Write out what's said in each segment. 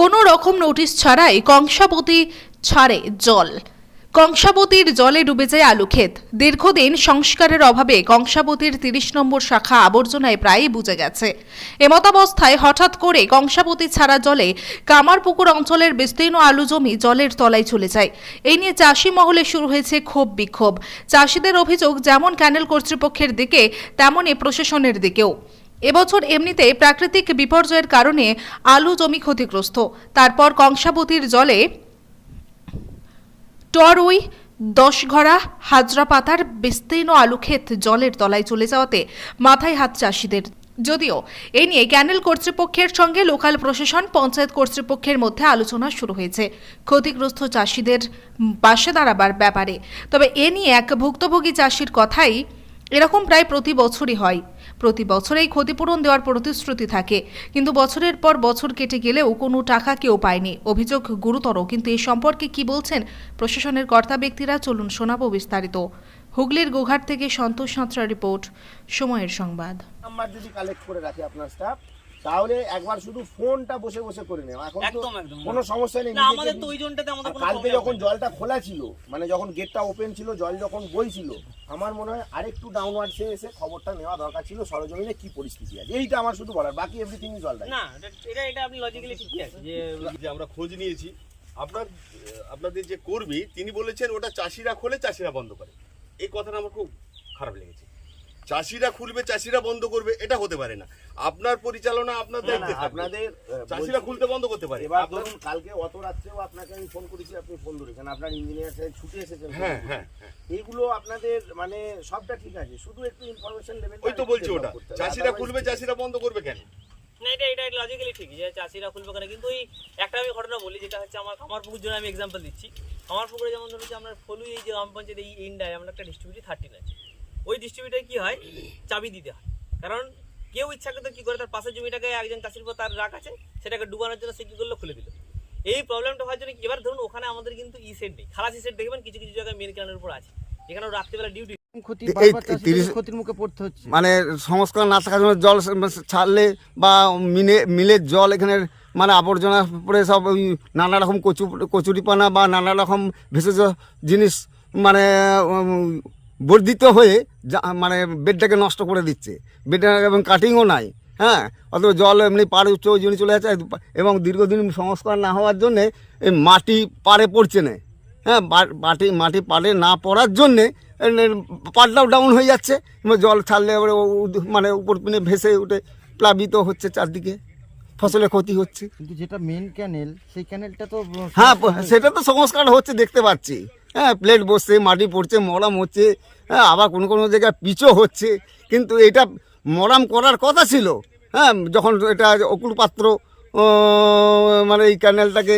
কোনো রকম নোটিশ ছাড়াই কংসাবতী ছাড়ে জল। কংসাবতীর জলে ডুবে যায় আলু ক্ষেত। দীর্ঘদিন সংস্কারের অভাবে কংসাবতীর তিরিশ নম্বর শাখা আবর্জনায় প্রায়ই বুঝে গেছে। এমতাবস্থায় হঠাৎ করে কংসাবতী ছাড়া জলে কামারপুকুর অঞ্চলের বিস্তীর্ণ আলু জমি জলের তলায় চলে যায়। এই নিয়ে চাষি মহলে শুরু হয়েছে ক্ষোভ বিক্ষোভ। চাষিদের অভিযোগ, যেমন ক্যানেল কর্তৃপক্ষের দিকে, তেমনই প্রশাসনের দিকেও। এবছর এমনিতে প্রাকৃতিক বিপর্যয়ের কারণে আলু জমি ক্ষতিগ্রস্ত। তারপর কংসাবতীর জলে টরউই দশঘরা হাজরাপাতার বিস্তীর্ণ আলু ক্ষেত জলের তলায় চলে যাওয়াতে মাথায় হাত চাষিদের। যদিও এ নিয়ে ক্যানেল কর্তৃপক্ষের সঙ্গে লোকাল প্রশাসন, পঞ্চায়েত কর্তৃপক্ষের মধ্যে আলোচনা শুরু হয়েছে। ক্ষতিগ্রস্ত চাষিদের পাশে দাঁড়াবার ব্যাপারে। তবে এ নিয়ে এক ভুক্তভোগী চাষির কথাই এরকম প্রায় প্রতি বছরই হয়। প্রতি বছর এই ক্ষতিপূরণ দেওয়ার প্রতিশ্রুতি থাকে। কিন্তু বছরের পর বছর কেটে গেলেও কোনো টাকা কেউ পায়নি। অভিযোগ গুরুতর, কিন্তু এ সম্পর্কে কি বলছেন প্রশাসনের কর্তা ব্যক্তিরা চলুন শোনাবো বিস্তারিত। হুগলির গোঘাট থেকে সন্তোষ সাঁতরা রিপোর্ট, সময়ের সংবাদ। আমরা যদি কালেক্ট করে রাখি আপনার স্টাফ তাহলে একবার শুধু ফোনটা বসে বসে করে নেওয়া এখন তো একদম, একদম। কোনো সমস্যা নেই না আমাদের তো ওই জোনটাতে আমাদের কালকে যখন জলটা খোলা ছিল মানে যখন গেটটা ওপেন ছিল জল যখন বইছিল আমার মনে হয় আরেকটু ডাউনওয়ার্ডসে এসে খবরটা নেওয়া দরকার ছিল সরজমিনে কি পরিস্থিতি আছে। এইটা আমার শুধু বলার বাকি এভরিথিং জল না এটা- এটা আপনি লজিক্যালি ঠিকই আছে যে যে আমরা খোঁজ নিয়েছি আপনার আপনাদের যে কর্মী তিনি বলেছেন ওটা চাষিরা খোলে চাষিরা বন্ধ করে। এই কথাটা আমার খুব খারাপ লেগেছে। চাষিরা খুলবে চাষিরা বন্ধ করবে এটা হতে পারে না। আপনার পরিচালনা আপনার দায়িত্বে আপনাদের চাষিরা খুলতে বন্ধ করতে পারে। এবার আপনার- ধরুন কালকে অত রাত্রেও আপনাকে আমি ফোন করেছি আপনি ফোন ধরেছেন আপনার ইঞ্জিনিয়ার সাহেব ছুটে এসেছেন হ্যাঁ হ্যাঁ হ্যাঁ। এইগুলো আপনাদের মানে সবটা ঠিক আছে শুধু একটু ইনফরমেশন লেভেল ওই তো বলছি ওটা। চাষিরা খুলবে চাষিরা বন্ধ করবে কেন? না এটা এটা লজিক্যালি ঠিক যে চাষিরা খুলবে করে কিন্তু ওই একটা আমি ঘটনা বলি যেটা হচ্ছে আমার আমার পুকুর জন্য আমি এক্সাম্পল দিচ্ছি। আমার পুকুরে যেমন ধরুন যে আমরা ফলু এই যে গ্রাম পঞ্চায়েত এই ইন্ডায় আমরা একটা ডিস্ট্রিবিউটার থার্টিন আছে। ওই ডিস্ট্রিবিউটারে কি হয়? চাবি দিতে হয়। কারণ কেউ ইচ্ছা করতে কি করে তার পাশের জমিটাকে একজন চাষির উপর তার রাখ আছে সেটাকে ডুবানোর জন্য সে কি করল খুলে দিল। এই প্রবলেমটা হওয়ার জন্য এবার ধরুন ওখানে আমাদের কিন্তু ই সেট নেই। খালাসি সেট দেখবেন কিছু কিছু জায়গায় মেন কেনার উপর আছে। যেখানে ওরা রাত্রিবেলা ডিউটি ক্ষতি এই তিরিশ- ক্ষতির মুখে পড়তে হচ্ছে। মানে সংস্কার না থাকার জন্য জল ছাড়লে বা মিনে মিলের জল এখানে মানে আবর্জনা পড়ে সব ওই নানা রকম কচু কচুরিপানা বা নানা রকম ভেষজ জিনিস মানে বর্ধিত হয়ে যা- মানে বেডটাকে নষ্ট করে দিচ্ছে। বেডটা এবং কাটিংও নাই হ্যাঁ? অত জল এমনি পাড়ে উচ্চ জমি চলে যাচ্ছে। এবং দীর্ঘদিন সংস্কার না হওয়ার জন্যে এই মাটি পাড়ে পড়ছে না হ্যাঁ? মাটি মাটি পাড়ে না পড়ার জন্যে পাড়টাও ডাউন হয়ে যাচ্ছে। জল ছাড়লে এবারে মানে উপর পিনে ভেসে উঠে প্লাবিত হচ্ছে চারদিকে ফসলের ক্ষতি হচ্ছে। কিন্তু যেটা মেন ক্যানেল সেই ক্যানেলটা তো হ্যাঁ সেটা তো সংস্কার হচ্ছে দেখতে পাচ্ছি। হ্যাঁ প্লেট বসছে, মাটি পড়ছে মরাম হচ্ছে হ্যাঁ আবার কোনো কোনো জায়গায় পিচও হচ্ছে। কিন্তু এটা মরাম করার কথা ছিল। হ্যাঁ যখন এটা অকুল পাত্র মানে এই ক্যানেলটাকে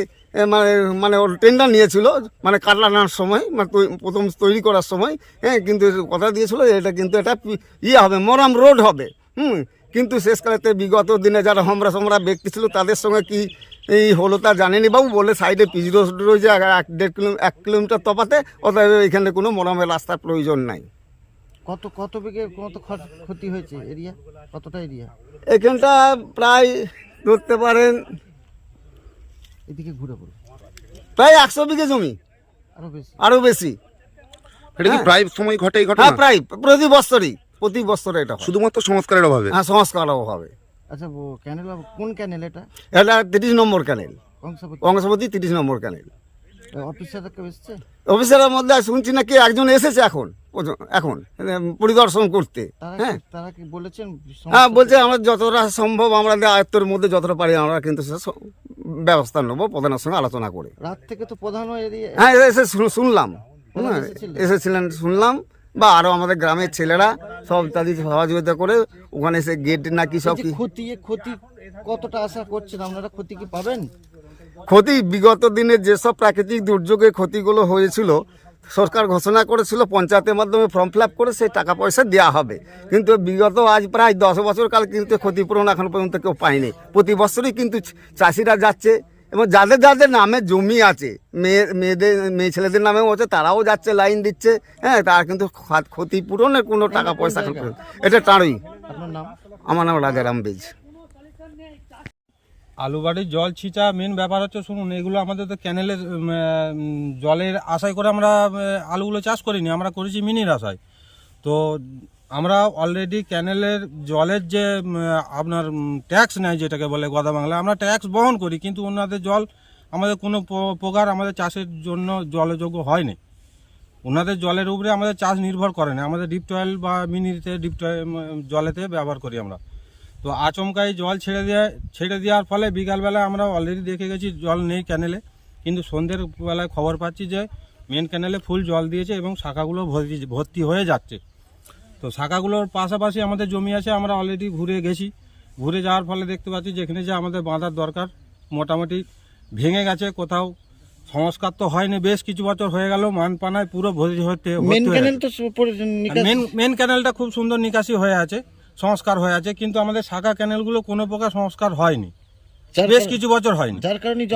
মানে মানে ওর টেন্ডার নিয়েছিল মানে কাটলানোর সময় মানে প্রথম তৈরি করার সময় হ্যাঁ কিন্তু কথা দিয়েছিল এটা কিন্তু এটা ইয়ে হবে মরাম রোড হবে। হুম, কিন্তু শেষকালেতে বিগত দিনে যারা হমরা সমরা ব্যক্তি ছিল, তাদের সঙ্গে কি এই হলো তা জানেনি বাবু বলে সাইডে পিচ রোড রয়েছে এক- দেড় কিলো এক কিলোমিটার তফাতে অতএব এখানে কোনো মরামের রাস্তার প্রয়োজন নাই। কত কত বিঘে কত ক্ষতি হয়েছে এরিয়া? কতটা এরিয়া? এখানটা প্রায় ধরতে পারেন এদিকে ঘুরে পড়ে প্রায় একশো বিঘে জমি। আরও বেশি। আরও বেশি। এটা কি হ্যাঁ। প্রায় সময় ঘটে এই হ্যাঁ প্রায় প্রতি বছরই প্রতি বছরে এটা শুধুমাত্র সংস্কারের অভাবে? হ্যাঁ সংস্কারের হবে আচ্ছা ক্যানেল কোন ক্যানেল এটা? এটা তিরিশ নম্বর ক্যানেল কংসপতি তিরিশ নম্বর ক্যানেল অফিসারের মধ্যে শুনছি নাকি একজন এসেছে এখন। এখন পরিদর্শন করতে হ্যাঁ? তারা কি বলেছেন? হ্যাঁ বলছে আমরা যতটা সম্ভব আমরা আয়ত্তের মধ্যে যতটা পারি আমরা কিন্তু ব্যবস্থা নেব প্রধানের সঙ্গে আলোচনা করে। রাত থেকে তো প্রধান হ্যাঁ এসে শুনলাম। হ্যাঁ? এসেছিলেন শুনলাম। বা আরও আমাদের গ্রামের ছেলেরা সব তাদের সহযোগিতা করে ওখানে এসে গেট নাকি সব কি ক্ষতি ক্ষতি কতটা আশা করছেন? আপনারা ক্ষতি কি পাবেন? ক্ষতি বিগত দিনে যেসব প্রাকৃতিক দুর্যোগে ক্ষতিগুলো হয়েছিল সরকার ঘোষণা করেছিল পঞ্চায়েতের মাধ্যমে ফর্ম ফিল আপ করে সেই টাকা পয়সা দেওয়া হবে। কিন্তু বিগত আজ প্রায় দশ বছর কাল কিন্তু ক্ষতিপূরণ এখন পর্যন্ত কেউ পায়নি। প্রতি বছরই কিন্তু চাষিরা যাচ্ছে এবং যাদের যাদের নামে জমি আছে মেয়ে মেয়েদের মেয়ে ছেলেদের নামেও আছে তারাও যাচ্ছে লাইন দিচ্ছে হ্যাঁ তার কিন্তু ক্ষতিপূরণের কোনো টাকা পয়সা এটা নাম? আমার নাম রাজারাম বেজ। আলুবাড়ির জল ছিঁচা মেন ব্যাপার হচ্ছে শুনুন এগুলো আমাদের তো ক্যানেলের জলের আশায় করে আমরা আলুগুলো চাষ করিনি আমরা করেছি মিনির আশায় তো আমরা অলরেডি ক্যানেলের জলের যে আপনার ট্যাক্স নেয় যেটাকে বলে গদা বাংলা আমরা ট্যাক্স বহন করি, কিন্তু ওনাদের জল আমাদের কোনো প্রকার আমাদের চাষের জন্য জলযোগ্য হয়নি। ওনাদের জলের উপরে আমাদের চাষ নির্ভর করে না, আমাদের ডিপ টয়েল বা মিনিতে ডিপ জলেতে ব্যবহার করি আমরা। তো আচমকাই জল ছেড়ে দেওয়া ছেড়ে দেওয়ার ফলে বিকালবেলা আমরা অলরেডি দেখে গেছি জল নেই ক্যানেলে কিন্তু সন্ধ্যের বেলায় খবর পাচ্ছি যে মেন ক্যানেলে ফুল জল দিয়েছে এবং শাখাগুলো ভর্তি হয়ে যাচ্ছে। তো শাখাগুলোর পাশাপাশি আমাদের জমি আছে আমরা অলরেডি ঘুরে গেছি। ঘুরে যাওয়ার ফলে দেখতে পাচ্ছি যেখানে যে আমাদের বাঁধার দরকার মোটামুটি ভেঙে গেছে কোথাও। সংস্কার তো হয়নি বেশ কিছু বছর হয়ে গেল মানপানায় পুরো ভর্তি হতে মেন হয়ে মেন মেন ক্যানেলটা খুব সুন্দর নিকাশি হয়ে আছে সংস্কার হয়ে আছে কিন্তু আমাদের শাখা ক্যানেলগুলো কোনো প্রকার সংস্কার হয়নি। বেশ কিছু বছর হয়নি।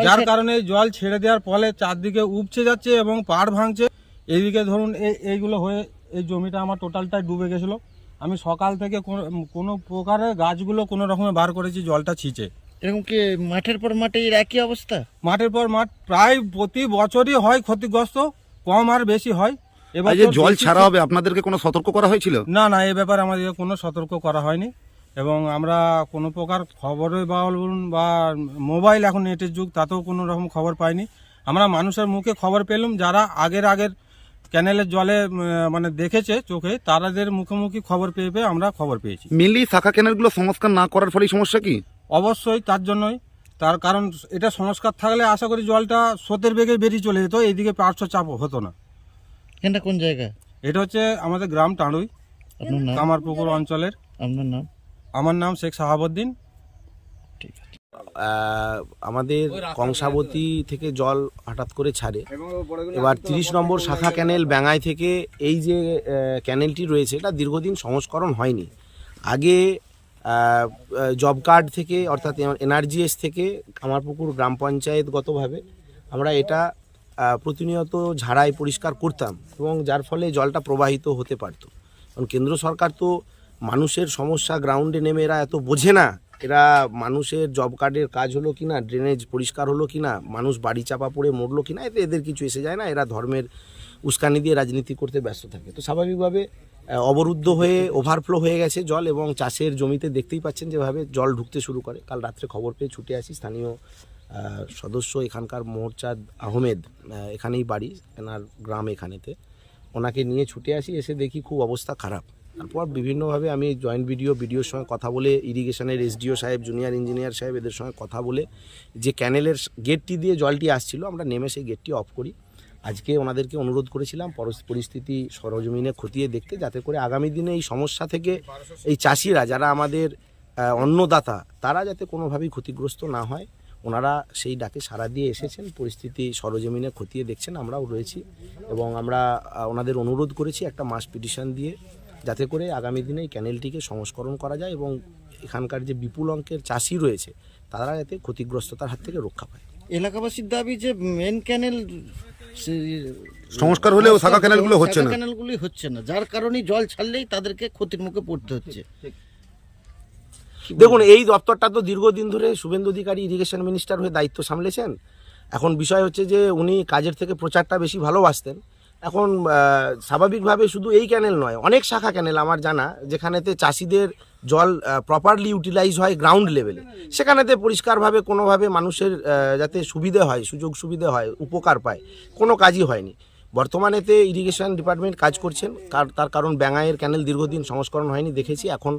যার কারণে জল ছেড়ে- দেওয়ার ফলে চারদিকে উপচে যাচ্ছে এবং পাড় ভাঙছে। এইদিকে ধরুন এই এইগুলো হয়ে এই জমিটা আমার টোটালটাই ডুবে গেছিল। আমি সকাল থেকে কোনো- কোনো প্রকারে গাছগুলো কোনো রকমে বার করেছি জলটা ছিঁচে। এরকম কি মাঠের পর মাঠে এর একই অবস্থা? মাঠের পর মাঠ প্রায় প্রতি বছরই হয় ক্ষতিগ্রস্ত কম আর বেশি হয়। এবার যে জল ছাড়া হবে আপনাদেরকে কোনো সতর্ক করা হয়েছিল? না না এ ব্যাপারে আমাদের কোনো সতর্ক করা হয়নি। এবং আমরা কোনো প্রকার খবরে বা বলুন বা মোবাইল এখন নেটের যুগ তাতেও কোনো রকম খবর পাইনি। আমরা মানুষের মুখে খবর পেলাম যারা আগের আগের ক্যানেলের জলে মানে দেখেছে চোখে তারাদের মুখোমুখি খবর পেয়ে পেয়ে আমরা খবর পেয়েছি। মেনলি শাখা ক্যানেলগুলো সংস্কার না করার ফলেই সমস্যা কি? অবশ্যই তার জন্যই। তার কারণ এটা সংস্কার থাকলে আশা করি জলটা স্রোতের বেগে বেরিয়ে চলে যেত এইদিকে পার্শ্ব চাপ হতো না। এটা কোন জায়গা? এটা হচ্ছে আমাদের গ্রাম টাঁড়ুই কামারপুকুর অঞ্চলের। আপনার নাম? আমার নাম শেখ সাহাবুদ্দিন। আহ, আমাদের কংসাবতী থেকে জল হঠাৎ করে ছাড়ে। এবার তিরিশ নম্বর শাখা ক্যানেল ব্যাঙাই থেকে এই যে ক্যানেলটি রয়েছে এটা দীর্ঘদিন সংস্করণ হয়নি। আগে জব কার্ড থেকে অর্থাৎ এনআরজিএস থেকে কামারপুকুর গ্রাম পঞ্চায়েতগতভাবে আমরা এটা প্রতিনিয়ত ঝাড়াই পরিষ্কার করতাম এবং যার ফলে জলটা প্রবাহিত হতে পারতো। কারণ কেন্দ্র সরকার তো মানুষের সমস্যা গ্রাউন্ডে নেমে এরা এত বোঝে না এরা মানুষের জব কার্ডের কাজ হলো কি না ড্রেনেজ পরিষ্কার হলো কি না মানুষ বাড়ি চাপা পড়ে মরলো কি না এতে এদের কিছু এসে যায় না, এরা ধর্মের উস্কানি দিয়ে রাজনীতি করতে ব্যস্ত থাকে। তো স্বাভাবিকভাবে অবরুদ্ধ হয়ে ওভারফ্লো হয়ে গেছে জল এবং চাষের জমিতে দেখতেই পাচ্ছেন যেভাবে জল ঢুকতে শুরু করে। কাল রাত্রে খবর পেয়ে ছুটে আসি স্থানীয় সদস্য এখানকার মোহরচাঁদ আহমেদ এখানেই বাড়ি, এনার গ্রাম এখানেতে। ওনাকে নিয়ে ছুটে আসি, এসে দেখি খুব অবস্থা খারাপ। তারপর বিভিন্নভাবে আমি জয়েন্ট বিডিও বিডিওর সঙ্গে কথা বলে ইরিগেশনের এসডিও সাহেব জুনিয়র ইঞ্জিনিয়ার সাহেব এদের সঙ্গে কথা বলে, যে ক্যানেলের গেটটি দিয়ে জলটি আসছিল, আমরা নেমে সেই গেটটি অফ করি। আজকে ওনাদেরকে অনুরোধ করেছিলাম পরস- পরিস্থিতি সরজমিনে খতিয়ে দেখতে, যাতে করে আগামী দিনে এই সমস্যা থেকে এই চাষিরা যারা আমাদের অন্নদাতা, তারা যাতে কোনোভাবেই ক্ষতিগ্রস্ত না হয়। ওনারা সেই ডাকে সাড়া দিয়ে এসেছেন, পরিস্থিতি সরজমিনে খতিয়ে দেখছেন, আমরাও রয়েছি। এবং আমরা ওনাদের অনুরোধ করেছি একটা মাস পিটিশন দিয়ে যাতে করে আগামী দিনে এই ক্যানেলটিকে সংস্করণ করা যায় এবং এখানকার যে বিপুল অঙ্কের চাষি রয়েছে তারা যাতে ক্ষতিগ্রস্ততার হাত থেকে রক্ষা পায়। এলাকাবাসীর দাবি যে মেন ক্যানেল সংস্কার হলেও শাখা ক্যানেলগুলো হচ্ছে না। ক্যানেলগুলি হচ্ছে না। যার কারণে জল ছাড়লেই তাদেরকে ক্ষতির মুখে পড়তে হচ্ছে। দেখুন এই দপ্তরটা তো দীর্ঘদিন ধরে শুভেন্দু অধিকারী ইরিগেশন মিনিস্টার হয়ে দায়িত্ব সামলেছেন। এখন বিষয় হচ্ছে যে উনি কাজের থেকে প্রচারটা বেশি ভালোবাসতেন। এখন স্বাভাবিকভাবে শুধু এই ক্যানেল নয়, অনেক শাখা ক্যানেল আমার জানা, যেখানেতে চাষিদের জল প্রপারলি ইউটিলাইজ হয় গ্রাউন্ড লেভেলে সেখানেতে পরিষ্কারভাবে, কোনোভাবে মানুষের যাতে সুবিধে হয়, সুযোগ সুবিধে হয়, উপকার পায়, কোনো কাজই হয়নি। বর্তমানেতে ইরিগেশন ডিপার্টমেন্ট কাজ করছেন। কার, তার কারণ ব্যাঙাইয়ের ক্যানেল দীর্ঘদিন সংস্করণ হয়নি, দেখেছি। এখন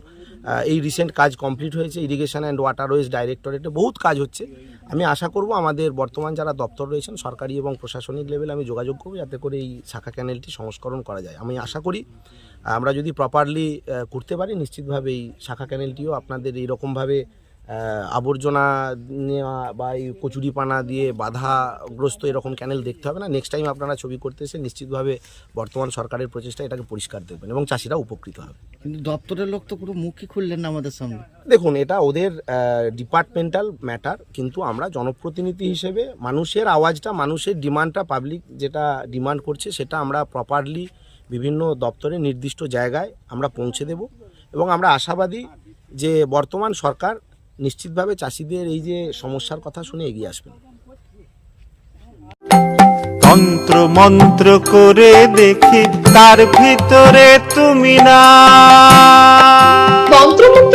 এই রিসেন্ট কাজ কমপ্লিট হয়েছে ইরিগেশন অ্যান্ড ওয়াটার ওয়াটারওয়েজ ডাইরেক্টরেটে বহুত কাজ হচ্ছে। আমি আশা করব আমাদের বর্তমান যারা দপ্তর রয়েছেন, সরকারি এবং প্রশাসনিক লেভেলে আমি যোগাযোগ করব, যাতে করে এই শাখা ক্যানেলটি সংস্করণ করা যায়। আমি আশা করি, আমরা যদি প্রপারলি করতে পারি, নিশ্চিতভাবে এই শাখা ক্যানেলটিও আপনাদের এইরকমভাবে আবর্জনা নেওয়া বা এই কচুরিপানা দিয়ে বাধাগ্রস্ত এরকম ক্যানেল দেখতে হবে না। নেক্সট টাইম আপনারা ছবি করতে এসে নিশ্চিতভাবে বর্তমান সরকারের প্রচেষ্টা এটাকে পরিষ্কার দেখবেন এবং চাষিরা উপকৃত হবে। কিন্তু দপ্তরের লোক তো পুরো মুখই খুললেন না আমাদের সামনে। দেখুন এটা ওদের ডিপার্টমেন্টাল ম্যাটার কিন্তু আমরা জনপ্রতিনিধি হিসেবে মানুষের আওয়াজটা মানুষের ডিমান্ডটা পাবলিক যেটা ডিমান্ড করছে সেটা আমরা প্রপারলি বিভিন্ন দপ্তরে নির্দিষ্ট জায়গায় আমরা পৌঁছে দেব। এবং আমরা আশাবাদী যে বর্তমান সরকার নিশ্চিতভাবে চাষিদের এই যে সমস্যার কথা শুনে এগিয়ে আসবেন। মন্ত্র মন্ত্র করে দেখি তার ভিতরে তুমি না। তন্ত্রমন্ত্রে